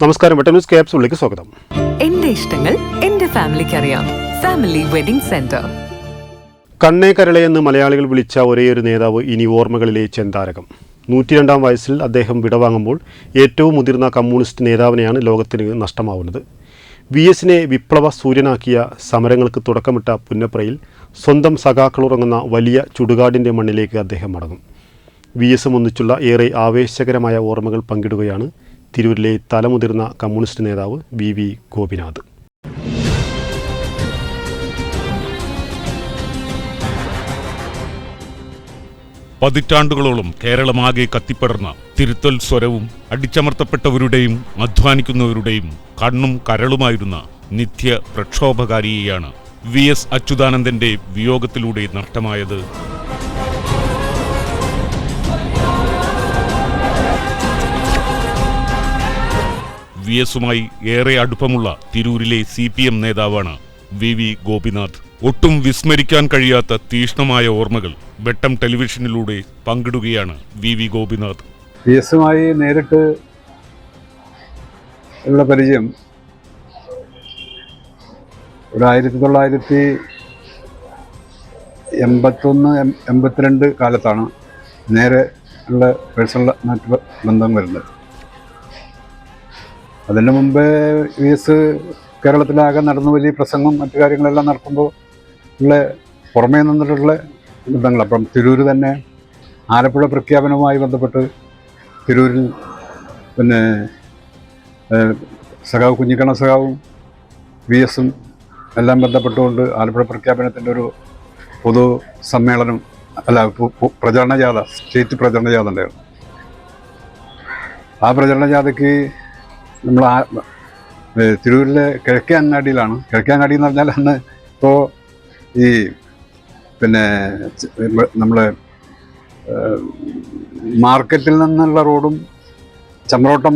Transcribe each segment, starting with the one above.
നമസ്കാരം വെട്ട ന്യൂസ് ക്യാപ്സുകളിലേക്ക് സ്വാഗതം. എന്റെ ഇഷ്ടങ്ങൾ എന്റെ ഫാമിലിക്ക് അറിയാം ഫാമിലി വെഡിംഗ് സെന്റർ. കണ്ണേ കരളെ എന്ന് മലയാളികൾ വിളിച്ച ഒരേയൊരു നേതാവ് ഇനി ഓർമ്മകളിലെ ചെന്താരകം. നൂറ്റിരണ്ടാം വയസ്സിൽ അദ്ദേഹം വിടവാങ്ങുമ്പോൾ ഏറ്റവും മുതിർന്ന കമ്മ്യൂണിസ്റ്റ് നേതാവിനെയാണ് ലോകത്തിന് നഷ്ടമാവുന്നത്. വി എസിനെ വിപ്ലവ സൂര്യനാക്കിയ സമരങ്ങൾക്ക് തുടക്കമിട്ട പുന്നപ്രയിൽ സ്വന്തം സഖാക്കളുറങ്ങുന്ന വലിയ ചുടുകാടിന്റെ മണ്ണിലേക്ക് അദ്ദേഹം മടങ്ങും. വി എസും ഒന്നിച്ചുള്ള ഏറെ ആവേശകരമായ ഓർമ്മകൾ പങ്കിടുകയാണ് തിരൂരിലെ തലമുതിർന്ന കമ്മ്യൂണിസ്റ്റ് നേതാവ് വി വി ഗോപിനാഥ്. പതിറ്റാണ്ടുകളോളം കേരളമാകെ കത്തിപ്പടർന്ന തിരുത്തൽ സ്വരവും അടിച്ചമർത്തപ്പെട്ടവരുടെയും അധ്വാനിക്കുന്നവരുടെയും കണ്ണും കരളുമായിരുന്ന നിത്യ പ്രക്ഷോഭകാരിയെയാണ് വി എസ് അച്യുതാനന്ദന്റെ വിയോഗത്തിലൂടെ നഷ്ടമായത്. വി എസുമായി ഏറെ അടുപ്പമുള്ള തിരൂരിലെ സി പി എം നേതാവാണ് വി വി ഗോപിനാഥ്. ഒട്ടും വിസ്മരിക്കാൻ കഴിയാത്ത തീഷ്ണമായ ഓർമ്മകൾ വെട്ടം ടെലിവിഷനിലൂടെ പങ്കിടുകയാണ് വി വി ഗോപിനാഥ്. വി എസുമായി നേരിട്ട് ഉള്ള പരിചയം ഒരു ആയിരത്തി തൊള്ളായിരത്തി എൺപത്തൊന്ന് എൺപത്തിരണ്ട് കാലത്താണ് നേരെ ഉള്ള പേഴ്സണൽ ബന്ധം വരുന്നത്. അതിന് മുമ്പേ വി എസ് കേരളത്തിലാകെ നടന്നു വലിയ പ്രസംഗം മറ്റു കാര്യങ്ങളെല്ലാം നടക്കുമ്പോൾ ഉള്ള പുറമേ നിന്നിട്ടുള്ള ബന്ധങ്ങൾ. അപ്പം തിരൂർ തന്നെ ആലപ്പുഴ പ്രഖ്യാപനവുമായി ബന്ധപ്പെട്ട് തിരൂരിൽ പിന്നെ സഖാവ് കുഞ്ഞിക്കണ സഖാവും വി എസും എല്ലാം ബന്ധപ്പെട്ടുകൊണ്ട് ആലപ്പുഴ പ്രഖ്യാപനത്തിന്റെ ഒരു പൊതു സമ്മേളനം അല്ല പ്രചരണ ജാഥ സ്റ്റേറ്റ് പ്രചരണ ജാഥ ഉണ്ടായിരുന്നു. ആ പ്രചരണ ജാഥയ്ക്ക് നമ്മൾ ആ തിരൂരിലെ കിഴക്കേ അങ്ങാടിയിലാണ്. കിഴക്കേ അങ്ങാടി എന്ന് പറഞ്ഞാൽ അന്ന് ഇപ്പോൾ ഈ പിന്നെ നമ്മൾ മാർക്കറ്റിൽ നിന്നുള്ള റോഡും ചമ്രോട്ടം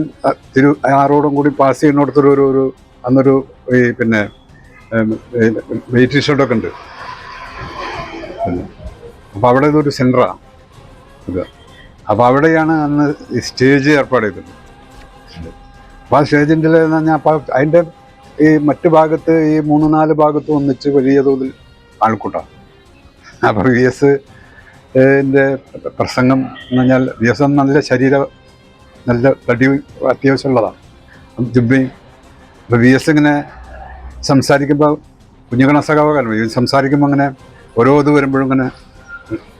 തിരു ആ റോഡും കൂടി പാസ് ചെയ്യുന്നിടത്തൊരു ഒരു ഒരു അന്നൊരു ഈ പിന്നെ വെയിറ്റ് ഷെഡൊക്കെ ഉണ്ട്. അപ്പോൾ അവിടെ ഇതൊരു സെന്ററാണ് ഇത്. അപ്പോൾ അവിടെയാണ് അന്ന് സ്റ്റേജ് ഏർപ്പാട് ചെയ്തത്. അപ്പോൾ ആ സ്റ്റേജിന്റെ എന്ന് പറഞ്ഞാൽ അപ്പോൾ അതിന്റെ ഈ മറ്റു ഭാഗത്ത് ഈ മൂന്ന് നാല് ഭാഗത്ത് ഒന്നിച്ച് വലിയ തോതിൽ ആൾക്കൂട്ടാണ് അപ്പോൾ വി എസ് എന്റെ പ്രസംഗം എന്ന് പറഞ്ഞാൽ വി എസ് നല്ല ശരീര നല്ല തടി അത്യാവശ്യമുള്ളതാണ്. ജുബയും അപ്പോൾ വി എസ് ഇങ്ങനെ സംസാരിക്കുമ്പോൾ കുഞ്ഞുകണ സഖാവകാലം സംസാരിക്കുമ്പോൾ അങ്ങനെ ഓരോ ഇത് വരുമ്പോഴും ഇങ്ങനെ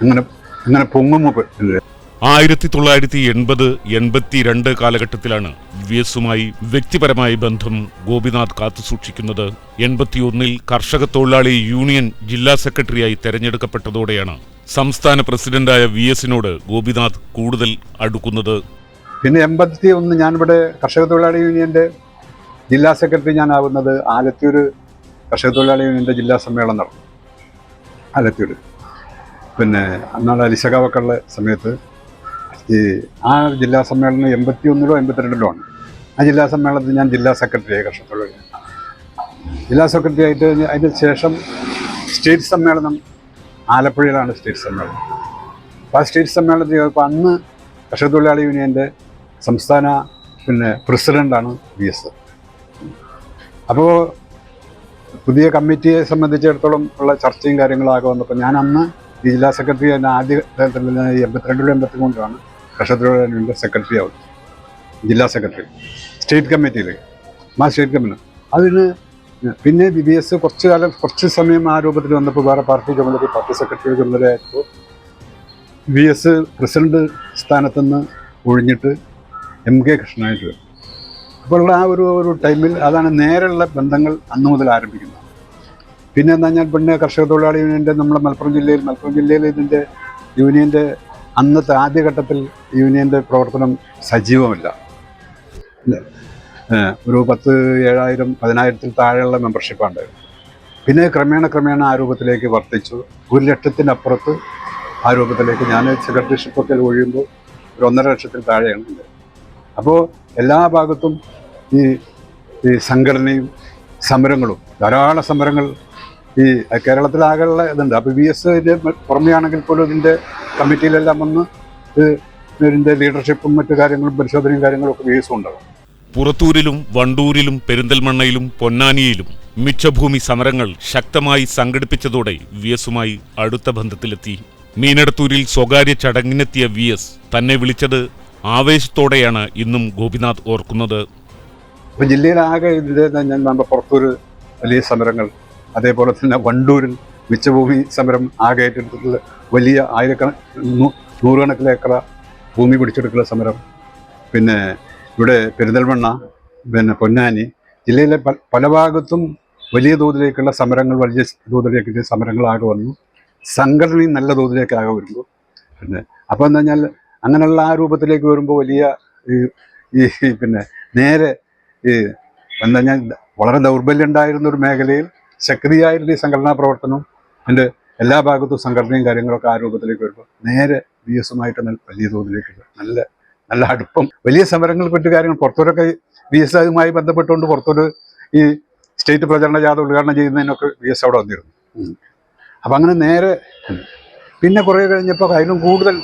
ഇങ്ങനെ ഇങ്ങനെ പൊങ്ങും മൂപ്പ് ആയിരത്തി തൊള്ളായിരത്തി എൺപത് എൺപത്തിരണ്ട് കാലഘട്ടത്തിലാണ് വി എസുമായി വ്യക്തിപരമായ ബന്ധം ഗോപിനാഥ് കാത്തുസൂക്ഷിക്കുന്നത് എൺപത്തിയൊന്നിൽ കർഷക തൊഴിലാളി യൂണിയൻ ജില്ലാ സെക്രട്ടറിയായി തെരഞ്ഞെടുക്കപ്പെട്ടതോടെയാണ് സംസ്ഥാന പ്രസിഡന്റായ വി എസിനോട് ഗോപിനാഥ് കൂടുതൽ അടുക്കുന്നത്. പിന്നെ എൺപത്തി ഒന്ന് ഞാനിവിടെ കർഷക തൊഴിലാളി യൂണിയന്റെ ജില്ലാ സെക്രട്ടറി ഞാനാവുന്നത് ആലത്തൂർ കർഷക തൊഴിലാളി യൂണിയന്റെ ജില്ലാ സമ്മേളനം നടന്നു ആലത്തൂർ പിന്നെ അന്നാളെ അലിശകാവക്കുള്ള സമയത്ത് ഈ ആ ജില്ലാ സമ്മേളനം എൺപത്തി ഒന്നിലോ എൺപത്തിരണ്ടിലോ ആണ്. ആ ജില്ലാ സമ്മേളനത്തിൽ ഞാൻ ജില്ലാ സെക്രട്ടറിയായി ആയി തൊഴിലാളി ജില്ലാ സെക്രട്ടറി ആയിട്ട് അതിന് ശേഷം സ്റ്റേറ്റ് സമ്മേളനം ആലപ്പുഴയിലാണ് സ്റ്റേറ്റ് സമ്മേളനം. അപ്പോൾ ആ സ്റ്റേറ്റ് സമ്മേളനത്തിൽ ചെയ്തപ്പോൾ അന്ന് കർഷക തൊഴിലാളി യൂണിയന്റെ സംസ്ഥാന പിന്നെ പ്രസിഡന്റാണ് വി എസ്. അപ്പോൾ പുതിയ കമ്മിറ്റിയെ സംബന്ധിച്ചിടത്തോളം ഉള്ള ചർച്ചയും കാര്യങ്ങളൊക്കെ വന്നപ്പോൾ ഞാൻ അന്ന് ജില്ലാ സെക്രട്ടറി തന്നെ ആദ്യ എൺപത്തിരണ്ടിലും എൺപത്തി മൂന്നിലാണ് യൂണിയന്റെ സെക്രട്ടറി ആവും. ജില്ലാ സെക്രട്ടറി സ്റ്റേറ്റ് കമ്മിറ്റിയിൽ മാ സ്റ്റേറ്റ് കമ്മിറ്റി അതിന് പിന്നെ ബി ബി എസ് കുറച്ച് കാലം കുറച്ച് സമയം ആ രൂപത്തിൽ വന്നപ്പോൾ വേറെ പാർട്ടി ചുമതല പാർട്ടി സെക്രട്ടറി ചുമതലയായപ്പോൾ ബി എസ് പ്രസിഡന്റ് സ്ഥാനത്തുനിന്ന് ഒഴിഞ്ഞിട്ട് എം കെ കൃഷ്ണനായിട്ട് വരും അപ്പോൾ ഉള്ള ആ ഒരു ഒരു ടൈമിൽ അതാണ് നേരെയുള്ള ബന്ധങ്ങൾ അന്ന് മുതൽ ആരംഭിക്കുന്നത്. പിന്നെ എന്താ ഞാൻ പിന്നെ കർഷക തൊഴിലാളി യൂണിയന്റെ നമ്മുടെ മലപ്പുറം ജില്ലയിൽ മലപ്പുറം ജില്ലയിൽ ഇതിന്റെ യൂണിയന്റെ അന്നത്തെ ആദ്യഘട്ടത്തിൽ യൂണിയന്റെ പ്രവർത്തനം സജീവമല്ല. ഒരു പത്ത് ഏഴായിരം പതിനായിരത്തിൽ താഴെയുള്ള മെമ്പർഷിപ്പാണ് പിന്നെ ക്രമേണ ക്രമേണ ആ രൂപത്തിലേക്ക് വർദ്ധിച്ചു. ഒരു ലക്ഷത്തിനപ്പുറത്ത് ആ രൂപത്തിലേക്ക് ഞാൻ സെക്രട്ടറിഷിപ്പൊക്കെ ഒഴിയുമ്പോൾ ഒരു ഒന്നര ലക്ഷത്തിൽ താഴെയാണ്. ഉണ്ട് അപ്പോൾ എല്ലാ ഭാഗത്തും ഈ ഈ സംഘടനയും സമരങ്ങളും ധാരാളം സമരങ്ങൾ ഈ കേരളത്തിലാകെയുള്ള ഇതുണ്ട്. അപ്പോൾ വി എസ് പുറമെയാണെങ്കിൽ പോലും ഇതിന്റെ കമ്മിറ്റിയിലെല്ലാം വന്ന് ഇത് ഇതിന്റെ ലീഡർഷിപ്പും മറ്റു കാര്യങ്ങളും പരിശോധനയും കാര്യങ്ങളും ഒക്കെ ഉണ്ടാകും പുറത്തൂരിലും വണ്ടൂരിലും പെരിന്തൽമണ്ണയിലും പൊന്നാനിയിലും മിച്ചഭൂമി സമരങ്ങൾ ശക്തമായി സംഘടിപ്പിച്ചതോടെ വി എസുമായി അടുത്ത ബന്ധത്തിലെത്തി. മീനടത്തൂരിൽ സ്വകാര്യ ചടങ്ങിനെത്തിയ വി എസ് തന്നെ വിളിച്ചത് ആവേശത്തോടെയാണ് ഇന്നും ഗോപിനാഥ് ഓർക്കുന്നത്. ജില്ലയിലാകെ ഇതിന്റെ ഞാൻ നമ്മുടെ പുറത്തൂർ വലിയ സമരങ്ങൾ അതേപോലെ തന്നെ വണ്ടൂരിൽ മിച്ചഭൂമി സമരം ആകെ ഏറ്റെടുത്തിട്ടുള്ള വലിയ ആയിരക്കണക്കിന് നൂ- നൂറുകണക്കിന് ഏക്കറ ഭൂമി പിടിച്ചെടുക്കുന്ന സമരം. പിന്നെ ഇവിടെ പെരിന്തൽമണ്ണ പിന്നെ പൊന്നാനി ജില്ലയിലെ പല പല ഭാഗത്തും വലിയ തോതിലേക്കുള്ള സമരങ്ങൾ വലിയ തോതിലേക്ക് സമരങ്ങളാകെ വന്നു. സംഘടനയും നല്ല തോതിലേക്കാകെ വരുന്നു. പിന്നെ അപ്പോൾ എന്താ പറഞ്ഞാൽ അങ്ങനെയുള്ള ആ രൂപത്തിലേക്ക് വരുമ്പോൾ വലിയ ഈ ഈ പിന്നെ നേരെ ഈ എന്താ ഞാൻ വളരെ ദൗർബല്യം ഉണ്ടായിരുന്ന ഒരു മേഖലയിൽ ശക്തിയായിരുന്ന ഈ സംഘടനാ പ്രവർത്തനം. എന്റെ എല്ലാ ഭാഗത്തും സംഘടനയും കാര്യങ്ങളൊക്കെ ആ രൂപത്തിലേക്ക് വരുമ്പോൾ നേരെ ബി എസുമായിട്ട് നല്ല വലിയ തോതിലേക്ക് നല്ല നല്ല അടുപ്പം വലിയ സമരങ്ങൾ പറ്റി കാര്യങ്ങൾ പുറത്തൂരൊക്കെ ബി എസ് അതുമായി ബന്ധപ്പെട്ടുകൊണ്ട് പുറത്തൂര് ഈ സ്റ്റേറ്റ് പ്രചരണ ജാഥ ഉദ്ഘാടനം ചെയ്യുന്നതിനൊക്കെ ബി എസ് അവിടെ വന്നിരുന്നു. അപ്പം അങ്ങനെ നേരെ പിന്നെ കുറേ കഴിഞ്ഞപ്പോൾ അതിലും കൂടുതൽ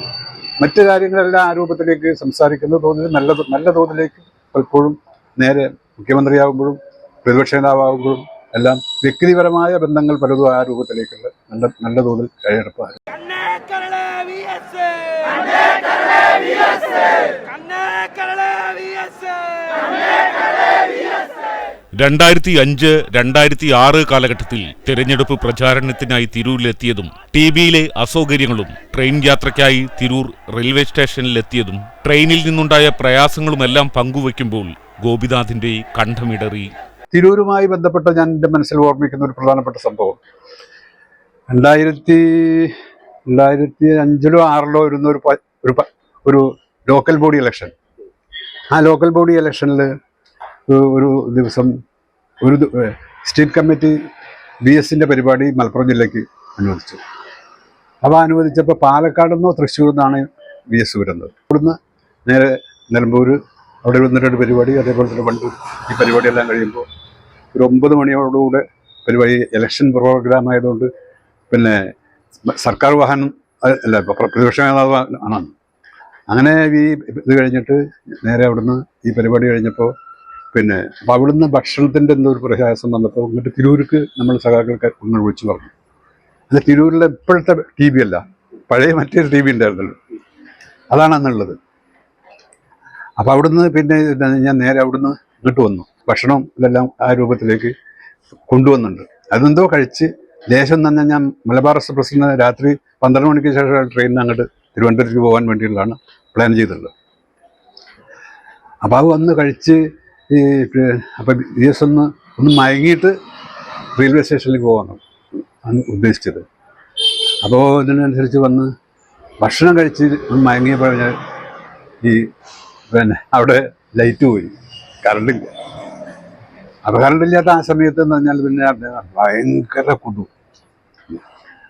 മറ്റു കാര്യങ്ങളെല്ലാം ആ രൂപത്തിലേക്ക് സംസാരിക്കുന്ന തോതിൽ നല്ല നല്ല തോതിലേക്ക് പലപ്പോഴും നേരെ മുഖ്യമന്ത്രിയാകുമ്പോഴും പ്രതിപക്ഷ നേതാവാകുമ്പോഴും എല്ലാം വ്യക്തിപരമായ ബന്ധങ്ങൾ പലതും ആ രൂപത്തിലേക്കുള്ള നല്ല നല്ല തോതിൽ കൈയെടുപ്പാണ് രണ്ടായിരത്തി അഞ്ച് രണ്ടായിരത്തി ആറ് കാലഘട്ടത്തിൽ തിരഞ്ഞെടുപ്പ് പ്രചാരണത്തിനായി തിരൂരിലെത്തിയതും ടി ബിയിലെ അസൗകര്യങ്ങളും ട്രെയിൻ യാത്രയ്ക്കായി തിരൂർ റെയിൽവേ സ്റ്റേഷനിലെത്തിയതും ട്രെയിനിൽ നിന്നുണ്ടായ പ്രയാസങ്ങളുമെല്ലാം പങ്കുവയ്ക്കുമ്പോൾ ഗോപിനാഥിന്റെ കണ്ഠമിടറി തിരൂരുമായി ബന്ധപ്പെട്ട ഞാൻ എന്റെ മനസ്സിൽ ഓർമ്മിക്കുന്ന ഒരു പ്രധാനപ്പെട്ട സംഭവം. രണ്ടായിരത്തി രണ്ടായിരത്തി അഞ്ചിലോ ആറിലോ ഇരുന്ന ഒരു ഒരു ലോക്കൽ ബോഡി ഇലക്ഷൻ ആ ലോക്കൽ ബോഡി ഇലക്ഷനിൽ ഒരു ദിവസം ഒരു സ്റ്റേറ്റ് കമ്മിറ്റി ബി എസിന്റെ പരിപാടി മലപ്പുറം ജില്ലയ്ക്ക് അനുവദിച്ചു. അപ്പോൾ അനുവദിച്ചപ്പോൾ പാലക്കാട് നിന്നോ തൃശ്ശൂർ നിന്നാണ് ബി എസ് വരുന്നത്. ഇവിടുന്ന് നേരെ നിലമ്പൂർ അവിടെ വന്നിട്ടൊരു പരിപാടി അതേപോലെ തന്നെ വണ്ടൂർ ഈ പരിപാടിയെല്ലാം കഴിയുമ്പോൾ ഒരു ഒമ്പത് മണിയോടുകൂടെ പരിപാടി ഇലക്ഷൻ പ്രോഗ്രാം ആയതുകൊണ്ട് പിന്നെ സർക്കാർ വാഹനം അല്ല പ്രതിപക്ഷ നേതാവ് ആണ്. അങ്ങനെ ഈ ഇത് കഴിഞ്ഞിട്ട് നേരെ അവിടുന്ന് ഈ പരിപാടി കഴിഞ്ഞപ്പോൾ പിന്നെ അപ്പം അവിടുന്ന് ഭക്ഷണത്തിന്റെ എന്തോ ഒരു പ്രയാസം വന്നപ്പോൾ ഇങ്ങോട്ട് തിരൂർക്ക് നമ്മൾ സഖാക്കൾക്ക് ഒന്ന് വിളിച്ചു പറഞ്ഞു. അത് തിരൂരിലെ ഇപ്പോഴത്തെ ടി വി അല്ല പഴയ മറ്റൊരു ടി വി ഉണ്ടായിരുന്നല്ലോ. അതാണ് അന്നുള്ളത് അപ്പോൾ അവിടുന്ന് പിന്നെ ഞാൻ നേരെ അവിടുന്ന് ഇങ്ങോട്ട് വന്നു. ഭക്ഷണം ഇതെല്ലാം ആ രൂപത്തിലേക്ക് കൊണ്ടുവന്നുണ്ട്. അതെന്തോ കഴിച്ച് ലേശം തന്നെ ഞാൻ മലബാർ എക്സ്പ്രസ്സിന് രാത്രി പന്ത്രണ്ട് മണിക്ക് ശേഷം ട്രെയിനിന് അങ്ങോട്ട് തിരുവനന്തപുരത്തേക്ക് പോകാൻ വേണ്ടിയുള്ളതാണ് പ്ലാൻ ചെയ്തിട്ടുള്ളത്. അപ്പോൾ അത് വന്ന് കഴിച്ച് ഈ അപ്പം ദിവസം ഒന്ന് ഒന്ന് മയങ്ങിയിട്ട് റെയിൽവേ സ്റ്റേഷനിലേക്ക് പോകാനാണ് ആണ് ഉദ്ദേശിച്ചത്. അപ്പോൾ ഇതിനനുസരിച്ച് വന്ന് ഭക്ഷണം കഴിച്ച് ഒന്ന് മയങ്ങിയപ്പോൾ ഈ പിന്നെ അവിടെ ലൈറ്റ് പോയി. കറണ്ടില്ല അപ്പോൾ കറണ്ടില്ലാത്ത ആ സമയത്ത് എന്ന് പറഞ്ഞാൽ പിന്നെ ഭയങ്കര കുടു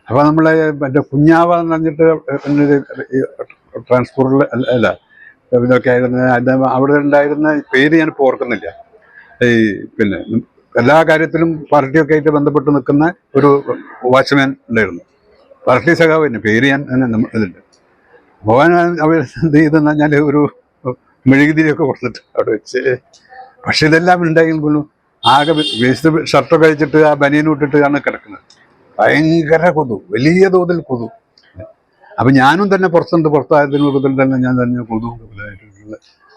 അപ്പോൾ നമ്മളെ മറ്റേ കുഞ്ഞാവ എന്ന് പറഞ്ഞിട്ട് ട്രാൻസ്പോർട്ടിൽ അല്ല ഇതൊക്കെ ആയിരുന്ന. അത് അവിടെ ഉണ്ടായിരുന്ന പേര് ഞാൻ ഇപ്പോൾ ഓർക്കുന്നില്ല. ഈ പിന്നെ എല്ലാ കാര്യത്തിലും പാർട്ടിയൊക്കെ ആയിട്ട് ബന്ധപ്പെട്ട് നിൽക്കുന്ന ഒരു വാച്ച്മാൻ ഉണ്ടായിരുന്നു. പാർട്ടി സഖാവ് തന്നെ പേര് ഞാൻ ഇതുണ്ട് ഭഗവാൻ അവർ എന്ത് ചെയ്തെന്ന് പറഞ്ഞാൽ ഒരു മെഴുകുതിരിയൊക്കെ കൊടുത്തിട്ട് അവിടെ വെച്ച്. പക്ഷെ ഇതെല്ലാം ഉണ്ടായെങ്കിൽ പോലും ആകെ വേസ്റ്റ് ഷർട്ടൊക്കെ കഴിച്ചിട്ട് ആ ബനിയൻ ഇട്ടിട്ടാണ് കിടക്കുന്നത്. ഭയങ്കര കൊതു. വലിയ തോതിൽ കൊതു. അപ്പൊ ഞാനും തന്നെ പുറത്തുണ്ട്. പുറത്തായതിന് കൂടുതൽ തന്നെ ഞാൻ തന്നെ കൊതു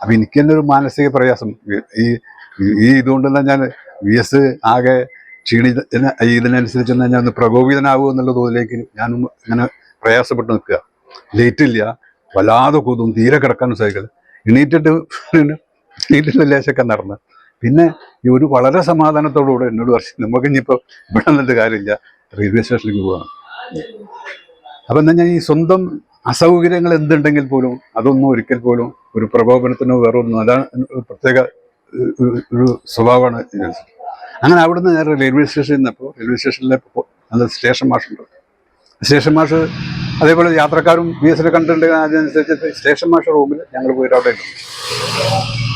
അപ്പൊ എനിക്ക് തന്നെ ഒരു മാനസിക പ്രയാസം. ഈ ഈ ഇതുകൊണ്ട് തന്നെ ഞാൻ വി എസ് ആകെ ക്ഷീണി ഇതിനനുസരിച്ച് തന്നെ ഞാൻ ഒന്ന് പ്രകോപിതനാകുമോ എന്നുള്ള തോതിലേക്ക് ഞാനും ഇങ്ങനെ പ്രയാസപ്പെട്ട് നിൽക്കുക. ലേറ്റ് ഇല്ല. വല്ലാതെ കൊതും തീരെ കിടക്കാനും സാധിക്കില്ല എണീറ്റിട്ട് എണീറ്റിട്ട് ലേശമൊക്കെ നടന്ന്. പിന്നെ ഈ ഒരു വളരെ സമാധാനത്തോടുകൂടെ എന്നോട് പറഞ്ഞു നമുക്ക് ഇനിയിപ്പോൾ ഇവിടെ നിന്നിട്ട് കാര്യമില്ല റെയിൽവേ സ്റ്റേഷനിലേക്ക് പോകാം അപ്പം എന്നാൽ ഞാൻ ഈ സ്വന്തം അസൗകര്യങ്ങൾ എന്തുണ്ടെങ്കിൽ പോലും അതൊന്നും ഒരിക്കൽ പോലും ഒരു പ്രകോപനത്തിനോ വേറെ ഒന്നും അതാണ് പ്രത്യേക ഒരു- സ്വഭാവമാണ് അങ്ങനെ അവിടുന്ന് നേരെ റെയിൽവേ സ്റ്റേഷനിൽ നിന്നപ്പോൾ റെയിൽവേ സ്റ്റേഷനിലെ പോ- സ്റ്റേഷൻ മാഷുണ്ട്. സ്റ്റേഷൻ മാഷ് അതേപോലെ യാത്രക്കാരും ബി എസിൽ കണ്ടിട്ടുണ്ട് അതിനനുസരിച്ച് സ്റ്റേഷൻ മാഷ് റൂമിൽ ഞങ്ങൾ പോയിട്ട് അവിടെ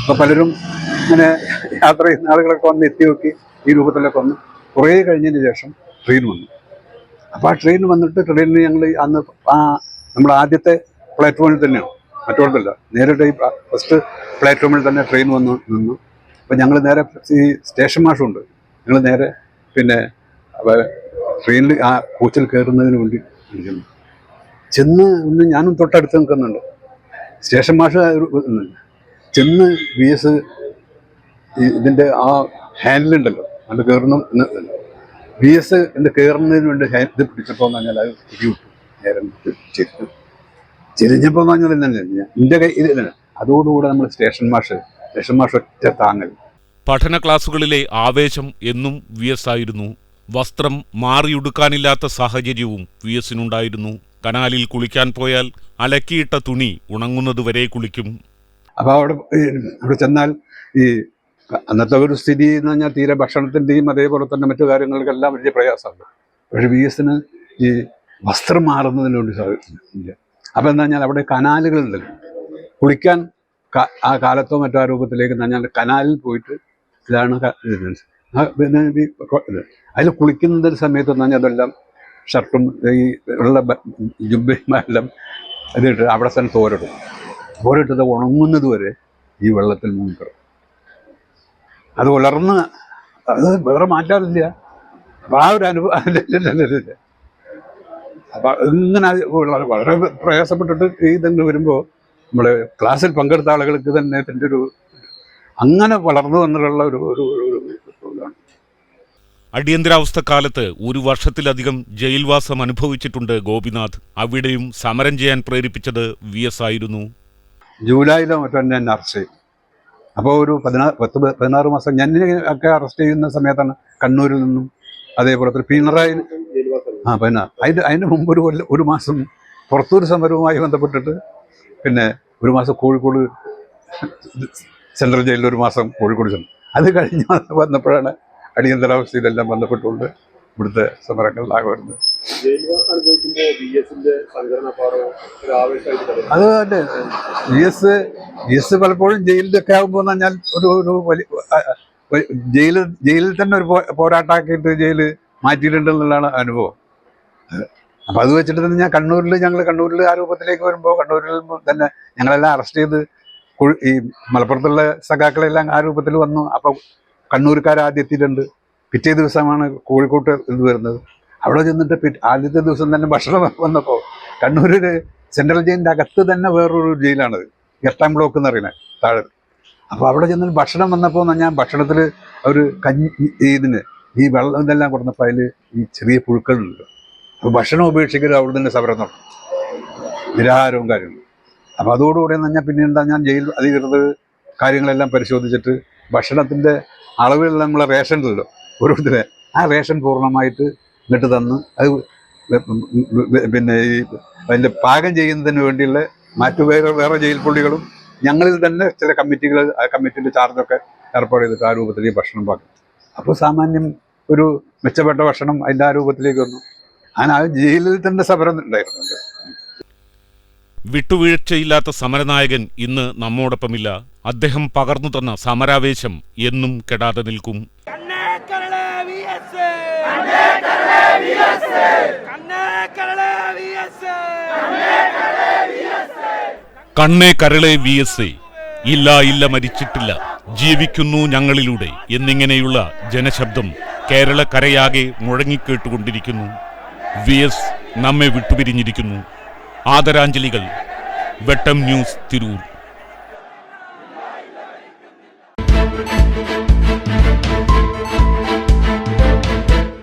അപ്പോൾ പലരും ഇങ്ങനെ യാത്ര ചെയ്യുന്ന ആളുകളൊക്കെ വന്ന് എത്തി നോക്കി ഈ രൂപത്തിലൊക്കെ വന്ന്. കുറേ കഴിഞ്ഞതിന് ശേഷം ട്രെയിൻ വന്നു. അപ്പോൾ ആ ട്രെയിൻ വന്നിട്ട് ട്രെയിനിന് ഞങ്ങൾ അന്ന് ആ നമ്മുടെ ആദ്യത്തെ പ്ലാറ്റ്ഫോമിൽ തന്നെയാണ്. മറ്റോടത്തല്ല നേരിട്ട് ഈ ഫസ്റ്റ് പ്ലാറ്റ്ഫോമിൽ തന്നെ ട്രെയിൻ വന്ന് നിന്നു. അപ്പം ഞങ്ങൾ നേരെ ഈ സ്റ്റേഷൻ മാഷുണ്ട്. ഞങ്ങൾ നേരെ പിന്നെ ട്രെയിനിൽ ആ കോച്ചിൽ കയറുന്നതിന് വേണ്ടി ഇരിക്കുന്നു ചെന്ന് ഒന്ന് ഞാനും തൊട്ടടുത്ത് നിൽക്കുന്നുണ്ട്. സ്റ്റേഷൻ മാഷ് ചെന്ന് വി എസ് ഇതിന്റെ ആ ഹാൻഡിലുണ്ടല്ലോ അത് എന്ന് വി എസ് എന്റെ കയറുന്നതിന് വേണ്ടി ഇത് പിടിച്ചപ്പോൾ എന്ന് പറഞ്ഞാൽ അത് പിടിവിട്ടു നേരെ ചെരിഞ്ഞു. ചെരിഞ്ഞപ്പോൾ എന്ന് പറഞ്ഞാൽ എന്റെ കൈ ഇത് അതോടുകൂടെ നമ്മൾ സ്റ്റേഷൻ മാഷ് സ്റ്റേഷൻ മാഷ് ഒറ്റ താങ്ങൽ. പഠന ക്ലാസുകളിലെ ആവേശം എന്നും വി എസ് ആയിരുന്നു. വസ്ത്രം മാറിയുടുക്കാനില്ലാത്ത സാഹചര്യവും വി എസിനുണ്ടായിരുന്നു കനാലിൽ കുളിക്കാൻ പോയാൽ അലക്കിയിട്ട തുണി ഉണങ്ങുന്നതുവരെ കുളിക്കും. അപ്പോൾ അവിടെ അവിടെ ചെന്നാൽ ഈ അന്നത്തെ ഒരു സ്ഥിതി എന്ന് പറഞ്ഞാൽ തീരെ ഭക്ഷണത്തിന്റെയും അതേപോലെ തന്നെ മറ്റു കാര്യങ്ങൾക്കെല്ലാം വലിയ പ്രയാസമുണ്ട് പക്ഷേ വി എസിന് ഈ വസ്ത്രം മാറുന്നതിന് വേണ്ടി അപ്പോൾ എന്താ പറഞ്ഞാൽ അവിടെ കനാലുകളുണ്ട് കുളിക്കാൻ ആ കാലത്തോ മറ്റോ ആ രൂപത്തിലേക്ക് എന്ന് പറഞ്ഞാൽ കനാലിൽ പോയിട്ട് ഇതാണ്. പിന്നെ അതിൽ കുളിക്കുന്ന സമയത്ത് എന്ന് പറഞ്ഞാൽ അതെല്ലാം ഷർട്ടും ഈ ഉള്ള എല്ലാം ഇതിട്ട് അവിടെ തന്നെ തോരിടും. തോരിട്ടത് ഉണങ്ങുന്നത് വരെ ഈ വെള്ളത്തിൽ മുങ്ങിക്കിടും അത് ഉലർന്ന് അത് വേറെ മാറ്റാറില്ല അപ്പം ആ ഒരു അനുഭവം അപ്പം ഇങ്ങനെ വളരെ പ്രയാസപ്പെട്ടിട്ട് ഈ ഇതങ്ങ് വരുമ്പോൾ നമ്മൾ ക്ലാസ്സിൽ പങ്കെടുത്ത ആളുകൾക്ക് തന്നെ ഇതിന്റെ ഒരു അങ്ങനെ വളർന്നു വന്നിട്ടുള്ള ഒരു ഒരു അടിയന്തരാവസ്ഥ കാലത്ത് ഒരു വർഷത്തിലധികം ജയിൽവാസം അനുഭവിച്ചിട്ടുണ്ട് ഗോപിനാഥ്. അവിടെയും സമരം ചെയ്യാൻ പ്രേരിപ്പിച്ചത് വി എസ് ആയിരുന്നു. ജൂലൈയിലോ മറ്റോ എന്നെ അറസ്റ്റ് ചെയ്തു അപ്പോൾ ഒരു പതിനാ പത്ത് പതിനാറ് മാസം ഞാൻ ഒക്കെ അറസ്റ്റ് ചെയ്യുന്ന സമയത്താണ് കണ്ണൂരിൽ നിന്നും അതേപോലെ തന്നെ പിണറായി ആ പതിനാറ് അതിന്റെ അതിന്റെ മുമ്പ് ഒരു കൊല്ലം ഒരു മാസം പുറത്തൂർ സമരവുമായി ബന്ധപ്പെട്ടിട്ട് പിന്നെ ഒരു മാസം കോഴിക്കോട് സെൻട്രൽ ജയിലിൽ ഒരു മാസം കോഴിക്കോട് ചെന്നു. അത് കഴിഞ്ഞ് വന്നപ്പോഴാണ് അടിയന്തരാവസ്ഥയിലെല്ലാം ബന്ധപ്പെട്ടുകൊണ്ട് ഇവിടുത്തെ സമരങ്ങളിലാകെ അത് തന്നെ. വി എസ് വി എസ് പലപ്പോഴും ജയിലിലൊക്കെ ആകുമ്പോൾ ഞാൻ ഒരു ഒരു വലിയ ജയിൽ ജയിലിൽ തന്നെ ഒരു പോരാട്ടമാക്കിയിട്ട് ജയിൽ മാറ്റിയിട്ടുണ്ടെന്നുള്ളതാണ് അനുഭവം. അപ്പം അത് വെച്ചിട്ട് തന്നെ ഞാൻ കണ്ണൂരിൽ ഞങ്ങൾ കണ്ണൂരിൽ ആ രൂപത്തിലേക്ക് വരുമ്പോൾ കണ്ണൂരിൽ തന്നെ ഞങ്ങളെല്ലാം അറസ്റ്റ് ചെയ്ത് ഈ മലപ്പുറത്തുള്ള സഖാക്കളെല്ലാം ആ രൂപത്തിൽ വന്നു. അപ്പം കണ്ണൂർക്കാർ എത്തിയിട്ടുണ്ട്. പിറ്റേ ദിവസമാണ് കോഴിക്കോട്ട് ഇത് വരുന്നത്. അവിടെ ചെന്നിട്ട് പി ആദ്യത്തെ ദിവസം തന്നെ ഭക്ഷണം വന്നപ്പോൾ കണ്ണൂരിൽ സെൻട്രൽ ജയിലിന്റെ അകത്ത് തന്നെ വേറൊരു ജയിലാണത് എട്ടാം ബ്ലോക്ക് എന്ന് പറയുന്നത് താഴെ. അപ്പോൾ അവിടെ ചെന്നിട്ട് ഭക്ഷണം വന്നപ്പോൾ ഞാൻ ഭക്ഷണത്തിൽ ഒരു കഞ്ഞി ഇതിന് ഈ വെള്ളം ഇതെല്ലാം കൊടുത്തപ്പോൾ അതിൽ ഈ ചെറിയ പുഴുക്കളുണ്ട്. അപ്പോൾ ഭക്ഷണം ഉപേക്ഷിക്കരുത് അവിടെ തന്നെ സമരം നടത്തും നിരാഹാരവും കാര്യങ്ങളും. അപ്പോൾ അതോടുകൂടി എന്ന് പറഞ്ഞാൽ പിന്നെ എന്താ ഞാൻ ജയിൽ അധികൃതർ കാര്യങ്ങളെല്ലാം പരിശോധിച്ചിട്ട് ഭക്ഷണത്തിന്റെ അളവിലുള്ള നമ്മളെ റേഷൻ ഉണ്ടല്ലോ ഓരോരുത്തരെ ആ റേഷൻ പൂർണമായിട്ട് ഇങ്ങോട്ട് തന്ന് അത് പിന്നെ ഈ അതിന്റെ പാകം ചെയ്യുന്നതിന് വേണ്ടിയുള്ള മറ്റു വേറെ വേറെ ജയിൽ പുള്ളികളും ഞങ്ങളിൽ തന്നെ ചില കമ്മിറ്റികൾ ആ കമ്മിറ്റിന്റെ ചാർജൊക്കെ ഏർപ്പാട് ചെയ്തിട്ട് ആ രൂപത്തിൽ ഈ ഭക്ഷണം പാകം. അപ്പോൾ സാമാന്യം ഒരു മെച്ചപ്പെട്ട ഭക്ഷണം അതിന്റെ ആ രൂപത്തിലേക്ക് വന്നു. അങ്ങനെ ആ ജയിലിൽ തന്നെ സമരം ഉണ്ടായിരുന്നുണ്ട്. വിട്ടുവീഴ്ചയില്ലാത്ത സമരനായകൻ ഇന്ന് നമ്മോടൊപ്പമില്ല. അദ്ദേഹം പകർന്നു തന്ന സമരാവേശം എന്നും കെടാതെ നിൽക്കും. കണ്ണേ കരളെ വി എസ് എ. ഇല്ല ഇല്ല മരിച്ചിട്ടില്ല. ജീവിക്കുന്നു ഞങ്ങളിലൂടെ എന്നിങ്ങനെയുള്ള ജനശബ്ദം കേരളക്കരയാകെ മുഴങ്ങിക്കേട്ടുകൊണ്ടിരിക്കുന്നു. വി എസ് നമ്മെ വിട്ടുപിരിഞ്ഞിരിക്കുന്നു. ആദരാഞ്ജലികൾ. വെട്ടം ന്യൂസ് തിരൂർ.